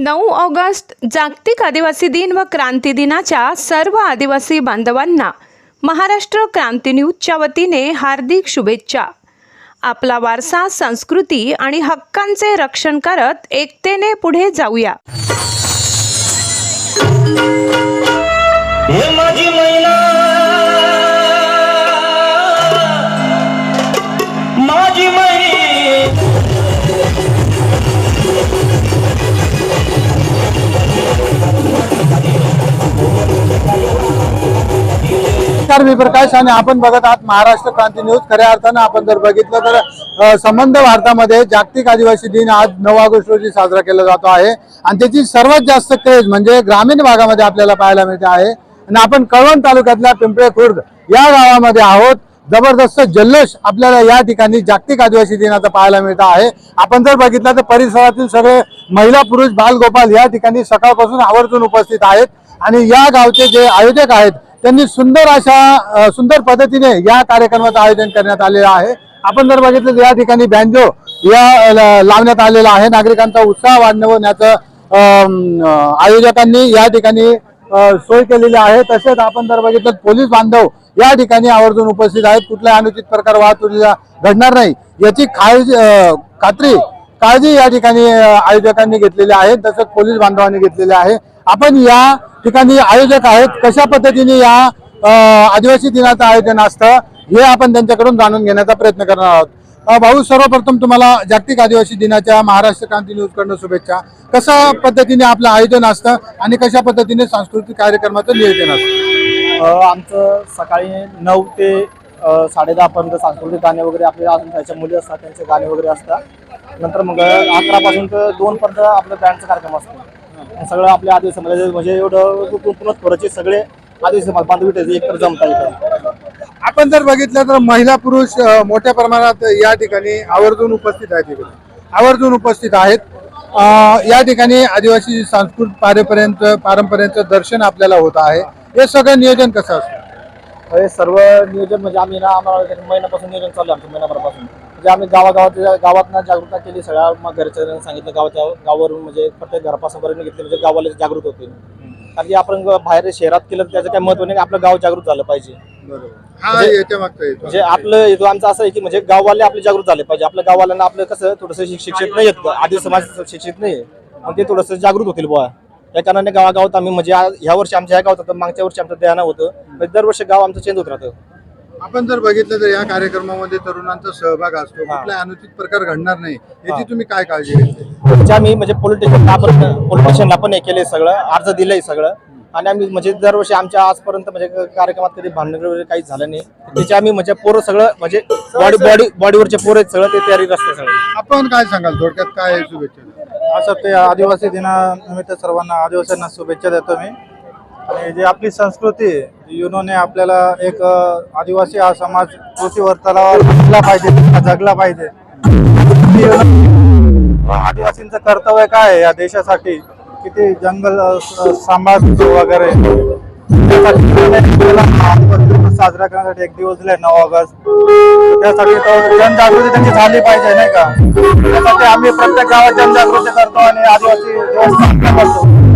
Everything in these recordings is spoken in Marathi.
नऊ ऑगस्ट जागतिक आदिवासी दिन व क्रांती दिनाच्या सर्व आदिवासी बांधवांना महाराष्ट्र क्रांती न्यूजच्या वतीने हार्दिक शुभेच्छा. आपला वारसा संस्कृती आणि हक्कांचे रक्षण करत एकतेने पुढे जाऊया. हे माझी महिला नमस्कार मी प्रकाश आणि आपण बघत आहात महाराष्ट्र क्रांती न्यूज. खऱ्या अर्थानं आपण जर बघितलं तर संबंध भारतामध्ये जागतिक आदिवासी दिन आज नऊ ऑगस्ट रोजी साजरा केला जातो आहे. आणि त्याची सर्वात जास्त क्रेज म्हणजे ग्रामीण भागामध्ये आपल्याला पाहायला मिळते आहे. आणि आपण कळवण तालुक्यातल्या पिंपळे खुर्द या गावामध्ये आहोत. जबरदस्त जल्लोष आपल्याला या ठिकाणी जागतिक आदिवासी दिनाचा पाहायला मिळत आहे. आपण जर बघितलं तर परिसरातील सगळे महिला पुरुष बालगोपाल या ठिकाणी सकाळपासून आवर्जून उपस्थित आहेत. आणि या गावचे जे आयोजक आहेत त्यांनी सुंदर अशा सुंदर पद्धतीने या कार्यक्रमाचं आयोजन करण्यात आलेलं आहे. आपण जर बघितलं तर या ठिकाणी बँजो या लावण्यात आलेला आहे. नागरिकांचा उत्साह वाढवण्याचं आयोजकांनी या ठिकाणी सोय केलेली आहे. तसेच आपण जर बघितलं पोलीस बांधव या ठिकाणी आवर्जून उपस्थित आहेत. कुठलाही अनुचित प्रकार वाहतुकीला घडणार नाही. याची काळजी खात्री काळजी या ठिकाणी आयोजकांनी घेतलेली आहे. तसंच पोलीस बांधवांनी घेतलेली आहे. आपण या ठिकाणी आयोजक आहेत. कशा पद्धतीने या आदिवासी दिनाचं आयोजन असतं हे आपण त्यांच्याकडून जाणून घेण्याचा प्रयत्न करणार आहोत. भाऊ सर्वप्रथम तुम्हाला जागतिक आदिवासी दिनाच्या महाराष्ट्र क्रांती न्यूजकडनं शुभेच्छा. कशा पद्धतीने आपलं आयोजन असतं आणि कशा पद्धतीने सांस्कृतिक कार्यक्रमाचं नियोजन असतं? आमचं सकाळी नऊ ते साडेदहापर्यंत सांस्कृतिक गाणे वगैरे आपले त्याच्या मुली असतात त्यांचे गाणे वगैरे असतात. नंतर मग अकरापासून तर दोनपर्यंत आपलं बँडचा कार्यक्रम असतो. सगळं आपल्या आदिवासी समाजाचे म्हणजे एवढं पूर्ण थोडंचे सगळे आदिवासी समाज बांधवी एकत्र जमता येतं आपण जर बघितलं तर महिला पुरुष मोठ्या प्रमाणात या ठिकाणी आवर्जून उपस्थित आहेत आवर्जून उपस्थित आहेत. या ठिकाणी आदिवासी सांस्कृतिक पारंपर्यंत पारंपरेचं दर्शन आपल्याला होत आहे. हे सगळं नियोजन कसं असतं? हे सर्व नियोजन म्हणजे आम्ही ना आम्हाला महिन्यापासून नियोजन चालू आहे आमचं महिनाभरापासून. म्हणजे आम्ही गावागावात गावात ना जागरूकता केली सगळ्या मग घरच्या सांगितलं गावाच्या गावावरून म्हणजे प्रत्येक घरापासून पर्यंत घेतले म्हणजे गावाला जागृत होते. कारण की आपण बाहेर शहरात केलं तर त्याचं काय महत्त्व नाही आपलं गाव जागृत झालं पाहिजे. हा म्हणजे-. म्हणजे आपलं हेतू आमचं असं आहे की म्हणजे गाववाले आपले जागृत झाले पाहिजे. आपल्या गाववाल्यांना आपलं कसं थोडंसं शिक- शिक्षित नाही येत. आदिवासी समाज शिक्षित नाही. मग ते थोडंसं जागृत होतील बुवा. त्या कारणाने गावागावात आम्ही म्हणजे ह्या वर्षी आमच्या ह्या गावात होतं मागच्या वर्षी आमचं ध्यान होतं. म्हणजे दरवर्षी गाव आमचं चेंज होत राहतं. आपण जर बघितलं तर या कार्यक्रमामध्ये तरुणांचा सहभाग असतो. कुठलाही अनुचित प्रकार घडणार नाही. याची तुम्ही काय काळजी घेतली? म्हणजे आम्ही म्हणजे पोलीस स्टेशनला आपण पोलीस स्टेशनला पण हे केले सगळं. अर्ज दिलंय सगळं. आणि आम्ही म्हणजे दरवर्षी आमच्या आजपर्यंत म्हणजे कार्यक्रमात कधी भांडण वगैरे काही झालं नाही. त्याचे आम्ही म्हणजे पोरं सगळं म्हणजे बॉडी बॉडी बॉडीवरचे पोरं आहेत सगळं ते तयारी असते सगळं. आपण काय सांगाल? थोडक्यात काय शुभेच्छा? असं ते आदिवासी दिनानिमित्त सर्वांना आदिवासींना शुभेच्छा देतो मी. आणि जी आपली संस्कृती युनोने आपल्याला एक आदिवासी हा समाज पृथ्वीवर तलावावर जगला पाहिजे जगला पाहिजे. आदिवासींचं कर्तव्य काय आहे या देशासाठी? किती जंगल अ, सांभाळ वगैरे. आदिवासी साजरा करण्यासाठी एक दिवस दिलाय नऊ ऑगस्ट. त्यासाठी तो जनजागृती त्यांची झाली पाहिजे नाही का? त्यासाठी आम्ही प्रत्येक गावात जनजागृती करतो आणि आदिवासी दिवस करतो.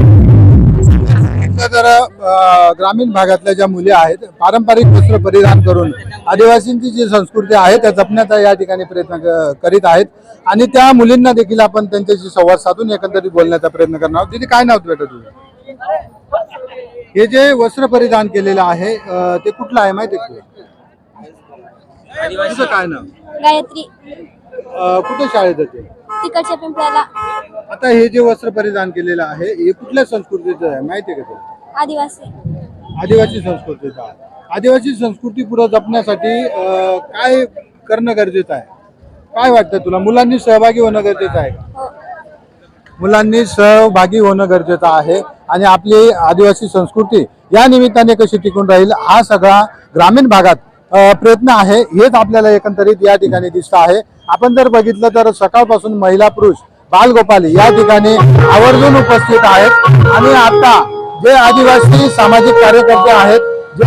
तर अ, ग्रामीण भागातल्या ज्या मुली आहेत पारंपरिक वस्त्र परिधान करून आदिवासींची जी संस्कृती आहे त्या जपण्याचा या ठिकाणी प्रयत्न करीत आहेत. आणि त्या मुलींना देखील आपण त्यांच्याशी संवाद साधून एकंदरीत बोलण्याचा प्रयत्न करणार आहोत. तिथे काय नाव बेटा तुझं हे जे वस्त्र परिधान केलेलं आहे ते कुठलं आहे माहिती आहे का तुझं काय नाव? गायत्री. कुठे शाळेत होते तिकडच्या पिंपळ्याला आता हे जे वस्त्र परिधान केलेलं आहे हे कुठल्या संस्कृतीचं आहे? माहिती आहे का तुला? आदिवासी. आदिवासी संस्कृतीचा आदिवासी संस्कृती पुढे जपण्यासाठी अं, काय करणं गरजेचं आहे? काय वाटतं तुला? मुलांनी सहभागी होणं गरजेचं आहे? का? हो. मुलांनी सहभागी होणं गरजेचं आहे. आणि आपली आदिवासी संस्कृती या निमित्ताने कशी टिकून राहील हा सगळा ग्रामीण भागात अं, प्रयत्न आहे. हेच आपल्याला एकंदरीत या ठिकाणी दिसत आहे. आपण जर बघितलं तर सकाळपासून महिला पुरुष बालगोपाली या ठिकाणी आवर्जून उपस्थित आहेत. आणि आता जे आदिवासी सामाजिक कार्यकर्ते आहेत जे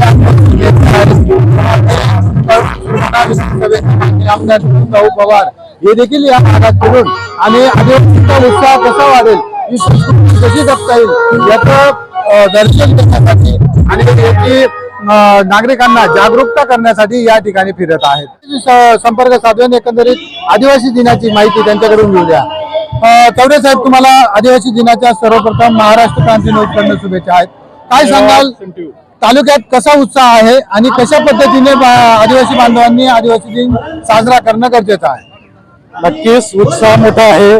आमदार भाऊ पवार हे देखील या भागात फिरून आणि आदिवासींचा उत्साह कसा वाढेल ही संस्कृती कशी जपता येईल याचं दर्शन घेण्यासाठी आणि याची नागरिकांना जागरूकता करण्यासाठी या ठिकाणी फिरत आहेत. संपर्क साधून एकंदरीत आदिवासी दिनाची माहिती त्यांच्याकडून घेऊ चौरे साहेब तुम्हाला आदिवासी दिनाच्या सर्वप्रथम महाराष्ट्र क्रांती न्यूजकडनं शुभेच्छा आहेत. काय सांगाल? तालुक्यात कसा उत्साह आहे आणि कशा पद्धतीने आदिवासी बांधवांनी आदिवासी दिन साजरा करणं गरजेचं आहे? नक्कीच उत्साह मोठा आहे.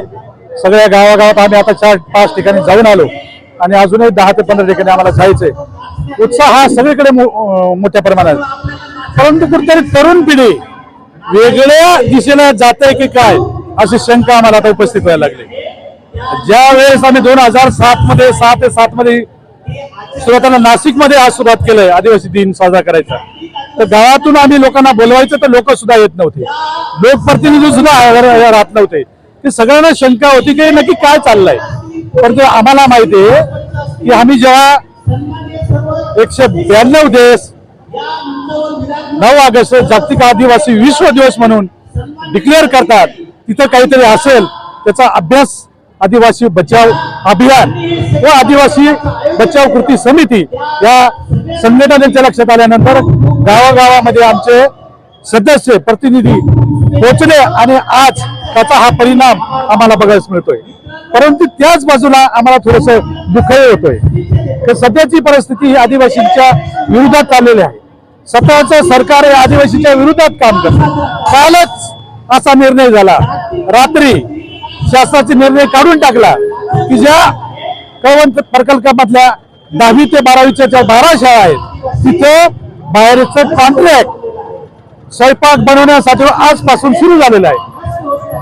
सगळ्या गावागावात आम्ही आता चार पाच ठिकाणी जाऊन आलो. आणि अजूनही दहा ते पंधरा ठिकाणी आम्हाला जायचंय. उत्साह हा सगळीकडे मोठ्या प्रमाणात परंतु कुठेतरी तरुण पिढी वेगळ्या दिशेला जात आहे की काय? अशी शंका आम्हाला आता उपस्थित व्हायला लागली. ज्या वेळेस आम्ही दोन हजार सात मध्ये सहा ते सात मध्ये सुरुवातीला नाशिकमध्ये आज सुरुवात केलंय आदिवासी दिन साजरा करायचा. तर गावातून आम्ही लोकांना बोलवायचं तर लोक सुद्धा येत नव्हते. लोकप्रतिनिधी सुद्धा राहत नव्हते. ते सगळ्यांना शंका होती की नक्की काय चाललंय. परंतु आम्हाला माहिती आहे की आम्ही जेव्हा एकशे ब्याण्णव देश नऊ ऑगस्ट जागतिक आदिवासी विश्व दिवस म्हणून डिक्लेअर करतात तिथं काहीतरी असेल त्याचा अभ्यास आदिवासी बचाव अभियान व आदिवासी बचाव कृती समिती या संघटनेच्या लक्षात आल्यानंतर गावागावामध्ये आमचे सदस्य प्रतिनिधी पोचले आणि आज त्याचा हा परिणाम आम्हाला बघायला मिळतोय. परंतु त्याच बाजूला आम्हाला थोडस दुःखही होतोय. तर सध्याची परिस्थिती ही आदिवासींच्या विरोधात चाललेली आहे. स्वतःचं सरकार हे आदिवासीच्या विरोधात काम करतं. कालच असा निर्णय झाला. रात्री शासनाचा निर्णय काढून टाकला की ज्या कळवंत प्रकल्पामधल्या दहावी ते बारावीच्या ज्या बारा शाळा आहेत तिथं बाहेरचं कॉन्ट्रॅक्ट स्वयंपाक बनवण्यासाठी आजपासून सुरू झालेलं आहे.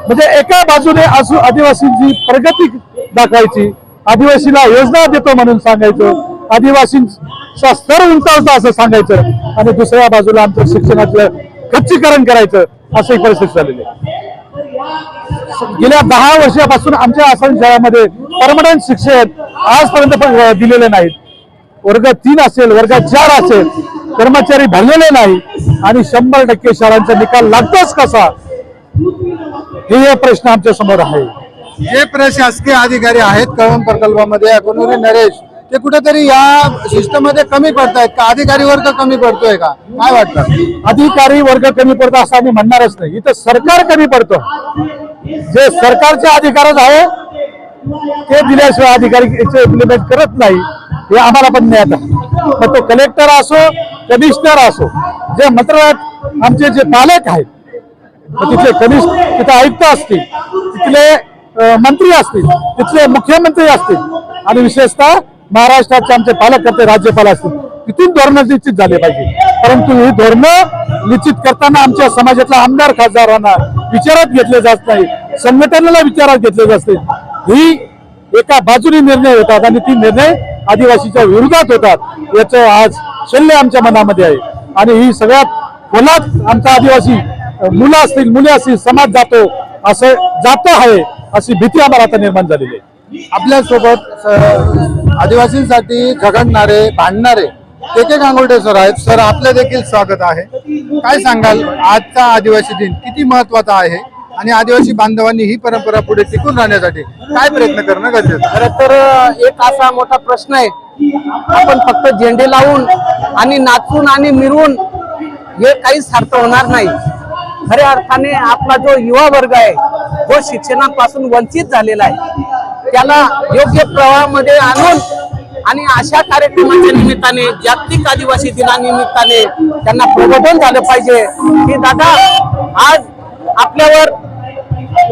म्हणजे एका बाजूने असू आदिवासींची प्रगती दाखवायची आदिवासीला योजना देतो म्हणून सांगायचं आदिवासींचा स्तर उंचावता असं सांगायचं आणि दुसऱ्या बाजूला आमचं शिक्षणातलं खच्चीकरण करायचं. अशी परिस्थिती झालेली आहे. गेल्या दहा वर्षापासून आमच्या आसाम शहरामध्ये परमनंट शिक्षक आजपर्यंत पण दिलेले नाहीत. वर्ग तीन असेल वर्ग चार असेल कर्मचारी भरलेले नाही आणि शंभर टक्के शाळांचा निकाल लागतोच कसा? हे हे प्रश्न आमच्यासमोर आहे. जे प्रशासकीय अधिकारी आहेत कळवण प्रकल्पामध्ये अकोनोरी नरेश ते कुठेतरी या सिस्टममध्ये कमी पडतायत का? अधिकारी वर्ग कमी पडतोय का? काय वाटतं? अधिकारी वर्ग कमी पडतो असं आम्ही म्हणणारच नाही. इथं सरकार कमी पडतो. जे सरकारचे अधिकारच आहे ते दिल्याशिवाय अधिकारी इम्प्लिमेंट करत नाही हे आम्हाला पण ज्ञात आहे. मग तो कलेक्टर असो कमिशनर असो जे मंत्रालयात आमचे जे पालक आहेत तिथले कमिश तिथे आयुक्त असतील तिथले मंत्री असतील तिथले मुख्यमंत्री असतील आणि विशेषतः महाराष्ट्राचे आमचे पालककर्ते राज्यपाल असतील तिथून धोरणं निश्चित झाले पाहिजे. परंतु ही धोरणं निश्चित करताना आमच्या समाजातल्या आमदार खासदारांना विचारात घेतले जात नाही संघटनेला विचारात घेतले जात नाही. ही एका बाजूने निर्णय होतात आणि ती निर्णय आदिवासीच्या विरोधात होतात याचं आज शल्य आमच्या मनामध्ये आहे. आणि ही सगळ्यात खोलात आमचा आदिवासी मुलं असतील मुली असतील समाज जातो असं जातो आहे अशी भीती आम्हाला आता निर्माण झालेली आहे. आपल्यासोबत आदिवासींसाठी झगडणारे भांडणारे के के गांगुर्डे सर आहेत. सर आपलं देखील स्वागत आहे. काय सांगाल? आजचा आदिवासी दिन किती महत्त्वाचा आहे? आणि आदिवासी बांधवांनी ही परंपरा पुढे टिकून राहण्यासाठी काय प्रयत्न करणं गरजेचं खरं तर एक असा मोठा प्रश्न आहे. आपण फक्त झेंडे लावून आणि नाचून आणि मिरवून हे काहीच सार्थ होणार नाही. खऱ्या अर्थाने आपला जो युवा वर्ग आहे तो शिक्षणापासून वंचित झालेला आहे त्याला योग्य प्रवाहामध्ये आणून आणि अशा कार्यक्रमाच्या निमित्ताने जागतिक आदिवासी दिनानिमित्ताने त्यांना प्रबोधन झालं पाहिजे. की दादा आज आपल्यावर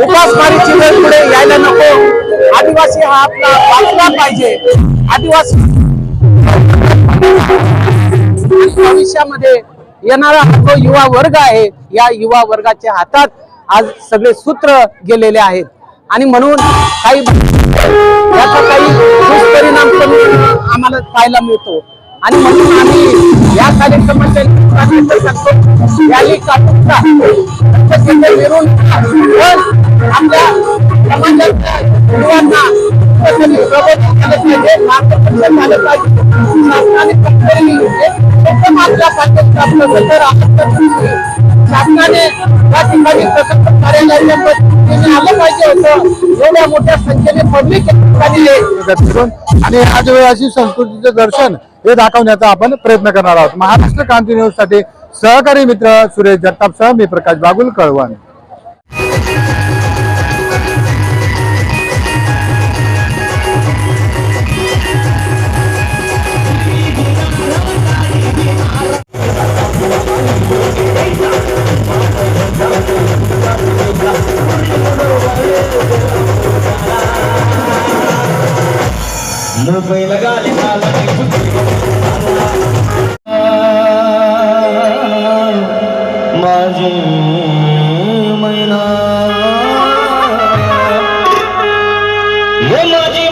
उपासमारीची वेळ पुढे यायला नको. आदिवासी हा आपला वाचला पाहिजे. आदिवासी भविष्यामध्ये येणारा जो युवा वर्ग आहे या युवा वर्गाच्या हातात आज सगळे सूत्र गेलेले आहेत. आणि म्हणून काही याचा काही दुष्परिणाम पण आम्हाला पाहायला मिळतो आणि म्हणून आम्ही या कार्यक्रमाच्या मिळून आपल्या समाजातल्या युवांना पाहिजे. शासनाने या ठिकाणी प्रकल्प कार्यालयाच्या आलं पाहिजे होतं. एवढ्या मोठ्या संख्येने पब्लिक आणि आज अशी संस्कृतीचं दर्शन हे दाखवण्याचा आपण प्रयत्न करणार आहोत. महाराष्ट्र क्रांती न्यूजसाठी सहकारी मित्र सुरेश जगताप सह मी प्रकाश बागुल कळवण. हे